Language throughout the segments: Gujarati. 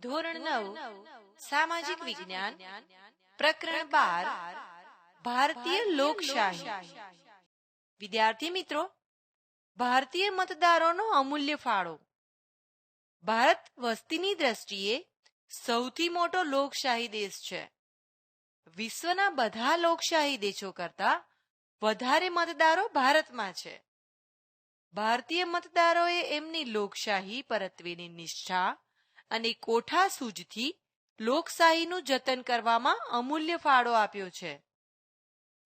ધોરણ નવ સામાજિક વિજ્ઞાન પ્રકરણ બાર ભારતીય લોકશાહી. વિદ્યાર્થી મિત્રો ભારતીય મતદારોનો અમૂલ્ય ફાળો. ભારત વસ્તીની દ્રષ્ટિએ સૌથી મોટો લોકશાહી દેશ છે. વિશ્વના બધા લોકશાહી દેશો કરતા વધારે મતદારો ભારતમાં છે. ભારતીય મતદારોએ એમની લોકશાહી પરત્વેની નિષ્ઠા અને કોઠા સૂજથી લોકશાહીનું જતન કરવામાં અમૂલ્ય ફાળો આપ્યો છે.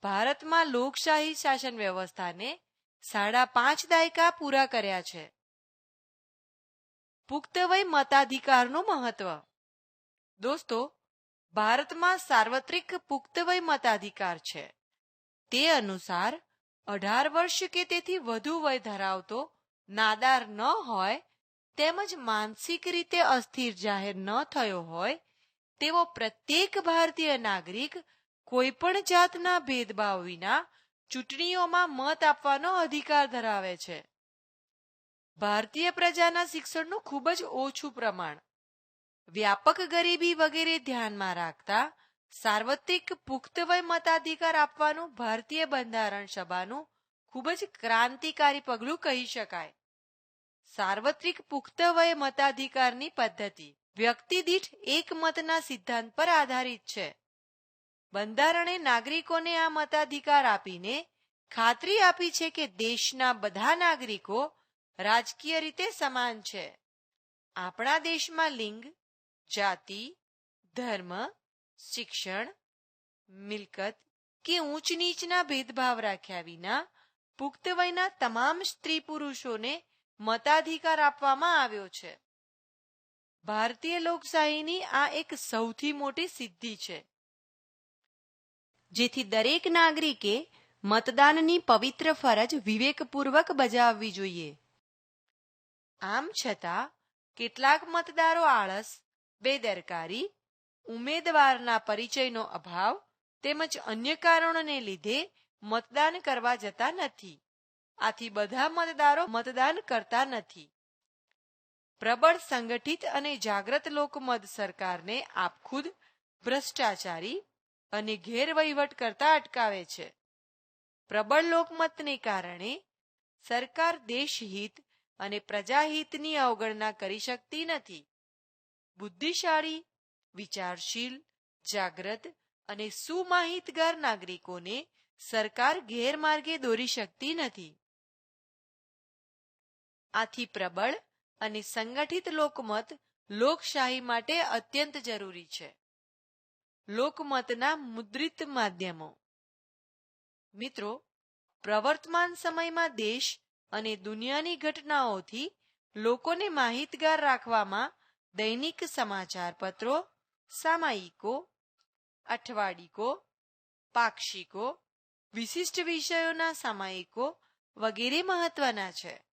ભારતમાં લોકશાહી શાસન વ્યવસ્થાને સાડા પાંચ દાયકા પૂરા કર્યા છે. પુખ્ત વય મતાધિકારનું મહત્વ. દોસ્તો, ભારતમાં સાર્વત્રિક પુખ્ત વય મતાધિકાર છે. તે અનુસાર અઢાર વર્ષ કે તેથી વધુ વય ધરાવતો નાદાર ન હોય તેમજ માનસિક રીતે અસ્થિર જાહેર ન થયો હોય, તેવો પ્રત્યેક ભારતીય નાગરિક કોઈ પણ જાતના ભેદભાવ વિના ચૂંટણીઓમાં મત આપવાનો અધિકાર ધરાવે છે. ભારતીય પ્રજાના શિક્ષણનું ખૂબ જ ઓછું પ્રમાણ. વ્યાપક ગરીબી વગેરે ધ્યાનમાં રાખતા સાર્વત્રિક પુખ્તવય મતાધિકાર આપવાનું ભારતીય બંધારણ સભાનું ખૂબ જ ક્રાંતિકારી પગલું કહી શકાય. સાર્વત્રિક પુખ્ત વય મતાધિકારની પદ્ધતિ. વ્યક્તિ દીઠ એક મતના સિદ્ધાંત પર આધારિત છે. બંધારણે નાગરિકોને આ મતાધિકાર આપીને ખાતરી આપી છે કે દેશના બધા નાગરિકો રાજકીય રીતે સમાન છે. આપણા દેશમાં લિંગ, જાતિ, ધર્મ, શિક્ષણ, મિલકત કે ઊંચ નીચના ભેદભાવ રાખ્યા વિના પુખ્ત વયના તમામ સ્ત્રી પુરુષોને મતાધિકાર આપવામાં આવ્યો છે. ભારતીય લોકશાહીની આ એક સૌથી મોટી સિદ્ધિ છે. જેથી દરેક નાગરિકે મતદાનની પવિત્ર ફરજ વિવેકપૂર્વક બજાવવી જોઈએ. આમ છતાં, કેટલાક મતદારો આળસ, બેદરકારી, ઉમેદવારના પરિચયનો અભાવ તેમજ અન્ય કારણોને લીધે મતદાન કરવા જતા નથી. આથી બધા મતદારો મતદાન કરતા નથી. પ્રબળ, સંગઠિત અને જાગ્રત લોકમત સરકારને આપખુદ ભ્રષ્ટાચારી અને ગેરવહીવટ કરતા અટકાવે છે. પ્રબળ લોકમતને કારણે સરકાર દેશહિત અને પ્રજાહિતની અવગણના કરી શકતી નથી. બુદ્ધિશાળી, વિચારશીલ જાગ્રત અને સુમાહિતગાર નાગરિકોને સરકાર ગેરમાર્ગે દોરી શકતી નથી. આથી પ્રબળ અને સંગઠિત લોકમત લોકશાહી માટે અત્યંત જરૂરી છે. લોકમતના મુદ્રિત માધ્યમો. મિત્રો, પ્રવર્તમાન સમયમાં દેશ અને દુનિયાની ઘટનાઓથી લોકોને માહિતગાર રાખવામાં દૈનિક સમાચાર પત્રો સામાયિકો, અઠવાડિકો, પાક્ષિકો, વિશિષ્ટ વિષયોના સામાયિકો વગેરે મહત્વના છે.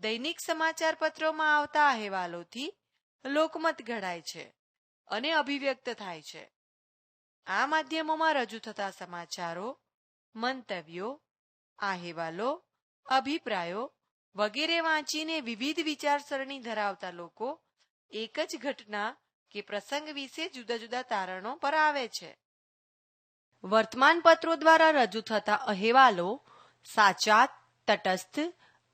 દૈનિક સમાચાર પત્રોમાં આવતા અહેવાલોથી લોકમત ઘડાય છે અને અભિવ્યક્ત થાય છે. આ માધ્યમોમાં રજૂ થતા સમાચારો, મંતવ્યો, અહેવાલો, અભિપ્રાયો વગેરે વાંચીને વિવિધ વિચારસરણી ધરાવતા લોકો એક જ ઘટના કે પ્રસંગ વિશે જુદા જુદા તારણો પર આવે છે. વર્તમાનપત્રો દ્વારા રજૂ થતા અહેવાલો સાચા, તટસ્થ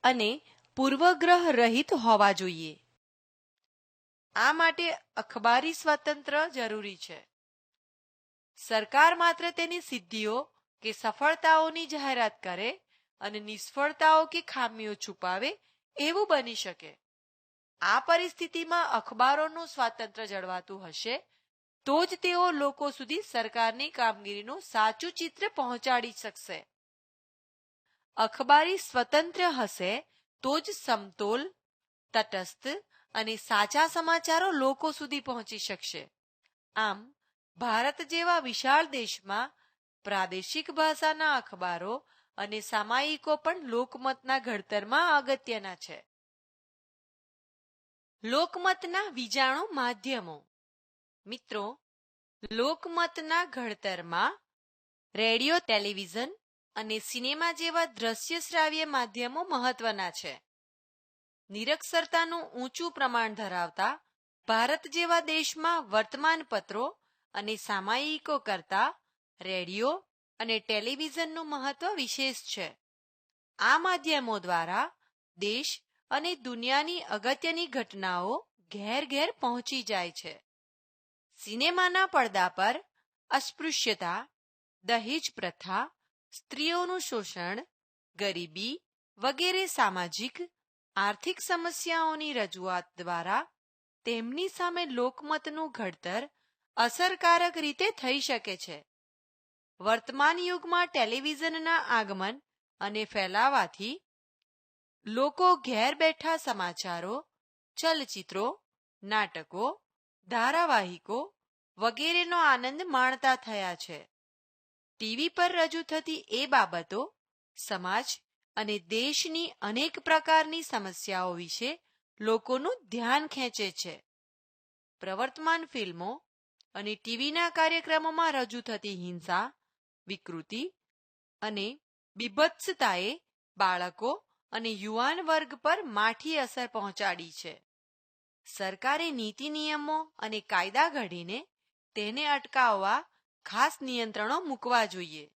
અને પૂર્વગ્રહ રહિત હોવા જોઈએ. આ માટે અખબારી સ્વતંત્ર જરૂરી છે. સરકાર માત્ર તેની સિદ્ધિઓ કે સફળતાઓની જાહેરાત કરે અને નિષ્ફળતાઓ કે ખામીઓ છુપાવે એવું બની શકે. આ પરિસ્થિતિમાં અખબારોનું સ્વાતંત્ર્ય જળવાતું હશે, તો જ તેઓ લોકો સુધી સરકારની કામગીરીનું સાચું ચિત્ર પહોંચાડી શકશે. અખબારી સ્વતંત્ર હશે તો જ સમતોલ, તટસ્થ અને સાચા સમાચારો લોકો સુધી પહોંચી શકશે. આમ, ભારત જેવા વિશાળ દેશમાં પ્રાદેશિક ભાષાના અખબારો અને સામાયિકો પણ લોકમતના ઘડતરમાં અગત્યના છે. લોકમતના વિજાણુ માધ્યમો. મિત્રો, લોકમતના ઘડતરમાં રેડિયો, ટેલિવિઝન અને સિનેમા જેવા દ્રશ્ય શ્રાવ્ય માધ્યમો મહત્વના છે. નિરક્ષરતાનું ઊંચું પ્રમાણ ધરાવતા, ભારત જેવા દેશમાં વર્તમાનપત્રો અને સામાયિકો કરતા, રેડિયો અને ટેલિવિઝનનું મહત્વ વિશેષ છે. આ માધ્યમો દ્વારા દેશ અને દુનિયાની અગત્યની ઘટનાઓ ઘેર ઘેર પહોંચી જાય છે. સિનેમાના પડદા પર અસ્પૃશ્યતા, દહેજ પ્રથા સ્ત્રીઓનું શોષણ, ગરીબી વગેરે સામાજિક, આર્થિક સમસ્યાઓની રજૂઆત દ્વારા તેમની સામે લોકમતનું ઘડતર અસરકારક રીતે થઈ શકે છે. વર્તમાન યુગમાં ટેલિવિઝનના આગમન અને ફેલાવાથી લોકો ઘેર બેઠા સમાચારો, ચલચિત્રો, નાટકો, ધારાવાહિકો વગેરેનો આનંદ માણતા થયા છે. ટીવી પર રજૂ થતી એ બાબતો સમાજ અને દેશની અનેક પ્રકારની સમસ્યાઓ વિશે લોકોનું ધ્યાન ખેંચે છે. પ્રવર્તમાન ફિલ્મો અને ટીવીના કાર્યક્રમોમાં રજૂ થતી હિંસા, વિકૃતિ અને બીભત્સતાએ બાળકો અને યુવાન વર્ગ પર માઠી અસર પહોંચાડી છે. સરકારે નીતિ નિયમો અને કાયદા ઘડીને તેને અટકાવવા ખાસ નિયંત્રણો મૂકવા જોઈએ.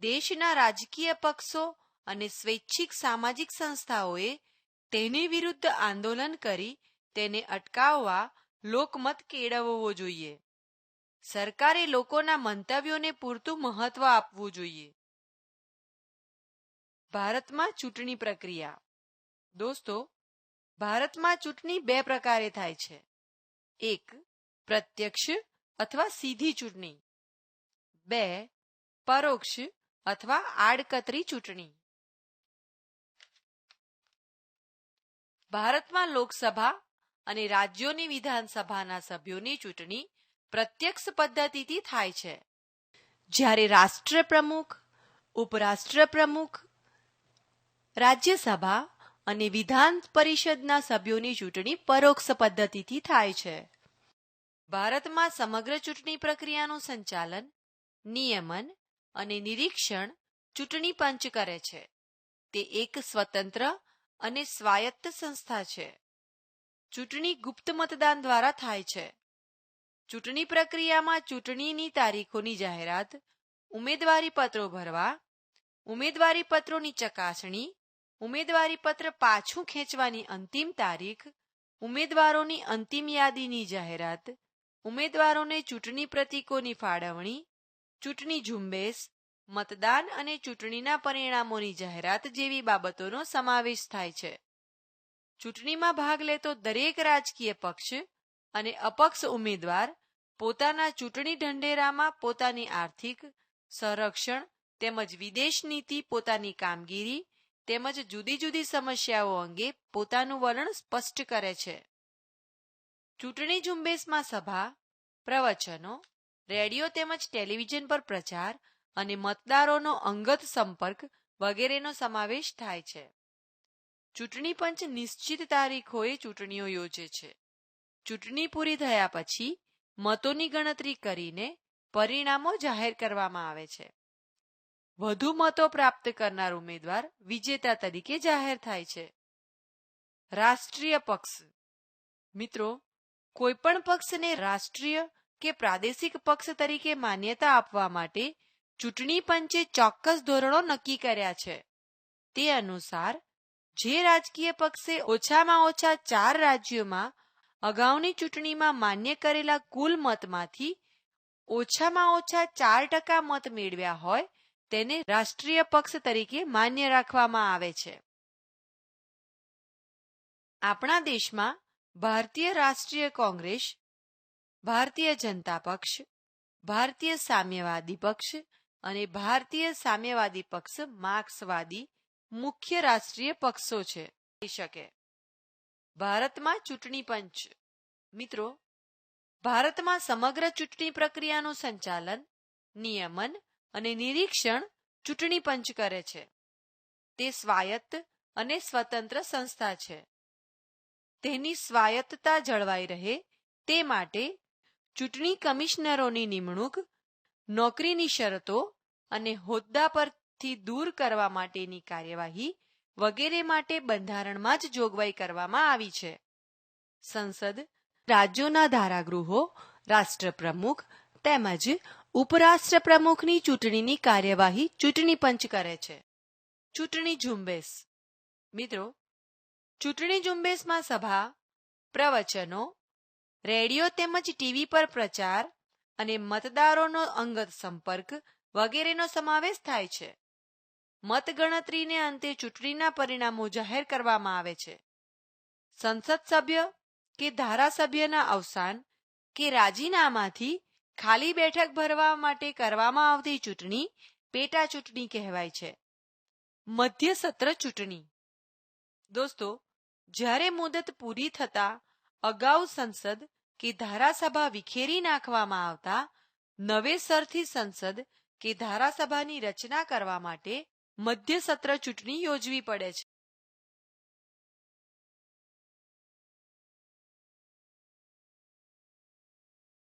દેશના રાજકીય પક્ષો અને સ્વૈચ્છિક સામાજિક સંસ્થાઓએ તેની વિરુદ્ધ આંદોલન કરી તેને અટકાવવા લોકમત કેળવવો જોઈએ. સરકારે લોકોના મંતવ્યોને પૂરતું મહત્વ આપવું જોઈએ. ભારતમાં ચૂંટણી પ્રક્રિયા. દોસ્તો, ભારતમાં ચૂંટણી બે પ્રકારે થાય છે. એક, પ્રત્યક્ષ અથવા સીધી ચૂંટણી. બે, પરોક્ષ અથવા આડકતરી ચૂંટણી. ભારતમાં લોકસભા અને રાજ્યોની વિધાનસભાના સભ્યોની ચૂંટણી પ્રત્યક્ષ પદ્ધતિથી થાય છે. જ્યારે રાષ્ટ્રપ્રમુખ, ઉપરાષ્ટ્રપ્રમુખ, રાજ્યસભા અને વિધાન પરિષદના સભ્યોની ચૂંટણી પરોક્ષ પદ્ધતિથી થાય છે. ભારતમાં સમગ્ર ચૂંટણી પ્રક્રિયાનું સંચાલન નિયમન અને નિરીક્ષણ ચૂંટણી પંચ કરે છે. તે એક સ્વતંત્ર અને સ્વાયત્ત સંસ્થા છે. ચૂંટણી ગુપ્ત મતદાન દ્વારા થાય છે. ચૂંટણી પ્રક્રિયામાં ચૂંટણીની તારીખોની જાહેરાત, ઉમેદવારી પત્રો ભરવા, ઉમેદવારી પત્રોની ચકાસણી, ઉમેદવારી પત્ર પાછું ખેંચવાની અંતિમ તારીખ, ઉમેદવારોની અંતિમ યાદીની જાહેરાત, ઉમેદવારોને ચૂંટણી પ્રતીકોની ફાળવણી ચૂંટણી ઝુંબેશ, મતદાન અને ચૂંટણીના પરિણામોની જાહેરાત જેવી બાબતોનો સમાવેશ થાય છે. ચૂંટણીમાં ભાગ લેતો દરેક રાજકીય પક્ષ અને અપક્ષ ઉમેદવાર પોતાના ચૂંટણી ઢંઢેરામાં પોતાની આર્થિક, સંરક્ષણ તેમજ વિદેશ નીતિ પોતાની કામગીરી તેમજ જુદી જુદી સમસ્યાઓ અંગે પોતાનું વલણ સ્પષ્ટ કરે છે. ચૂંટણી ઝુંબેશમાં સભા, પ્રવચનો રેડિયો તેમજ ટેલિવિઝન પર પ્રચાર અને મતદારોનો અંગત સંપર્ક વગેરેનો સમાવેશ થાય છે. ચૂંટણી પંચ નિશ્ચિત તારીખોએ ચૂંટણીઓ યોજે છે. ચૂંટણી પૂરી થયા પછી મતોની ગણતરી કરીને પરિણામો જાહેર કરવામાં આવે છે. વધુ મતો પ્રાપ્ત કરનાર ઉમેદવાર વિજેતા તરીકે જાહેર થાય છે. રાષ્ટ્રીય પક્ષ. મિત્રો, કોઈ પણ પક્ષને રાષ્ટ્રીય કે પ્રાદેશિક પક્ષ તરીકે માન્યતા આપવા માટે ચૂંટણી પંચે ચોક્કસ ધોરણો નક્કી કર્યા છે. તે અનુસાર, જે રાજકીય પક્ષે ઓછામાં ઓછા ચાર રાજ્યોમાં અગાઉની ચૂંટણીમાં માન્ય કરેલા કુલ મતમાંથી ઓછામાં ઓછા ચાર ટકા મત મેળવ્યા હોય, તેને રાષ્ટ્રીય પક્ષ તરીકે માન્ય રાખવામાં આવે છે. આપણા દેશમાં ભારતીય રાષ્ટ્રીય કોંગ્રેસ ભારતીય જનતા પક્ષ, ભારતીય સામ્યવાદી પક્ષ અને ભારતીય સામ્યવાદી પક્ષ માર્ક્સવાદી મુખ્ય રાષ્ટ્રીય પક્ષો છે. શકે. ભારતમાં ચૂંટણી પંચ. મિત્રો, ભારતમાં સમગ્ર ચૂંટણી પ્રક્રિયાનું સંચાલન, નિયમન અને નિરીક્ષણ ચૂંટણી પંચ કરે છે. તે સ્વાયત્ત અને સ્વતંત્ર સંસ્થા છે. તેની સ્વાયત્તતા જળવાઈ રહે તે માટે ચૂંટણી કમિશનરોની નિમણૂક, નોકરીની શરતો અને હોદ્દા પરથી દૂર કરવા માટેની કાર્યવાહી વગેરે માટે બંધારણમાં જ જોગવાઈ કરવામાં આવી છે. સંસદ, રાજ્યોના ધારાગૃહો, રાષ્ટ્રપ્રમુખ તેમજ ઉપરાષ્ટ્રપ્રમુખની ચૂંટણીની કાર્યવાહી ચૂંટણી પંચ કરે છે. ચૂંટણી ઝુંબેશ. મિત્રો, ચૂંટણી ઝુંબેશમાં સભા, પ્રવચનો રેડિયો તેમજ ટીવી પર પ્રચાર અને મતદારોનો અંગત સંપર્ક વગેરેનો સમાવેશ થાય છે. મતગણતરીને અંતે ચૂંટણીના પરિણામો જાહેર કરવામાં આવે છે. સંસદ સભ્ય કે ધારાસભ્યના અવસાન કે રાજીનામાથી ખાલી બેઠક ભરવા માટે કરવામાં આવતી ચૂંટણી પેટા ચૂંટણી કહેવાય છે. મધ્ય સત્ર ચૂંટણી. દોસ્તો, જ્યારે મુદત પૂરી થતા અગાઉ સંસદ કે ધારાસભા વિખેરી નાખવામાં આવતા નવેસરથી સંસદ કે ધારાસભાની રચના કરવા માટે મધ્ય સત્ર ચૂંટણી યોજવી પડે છે.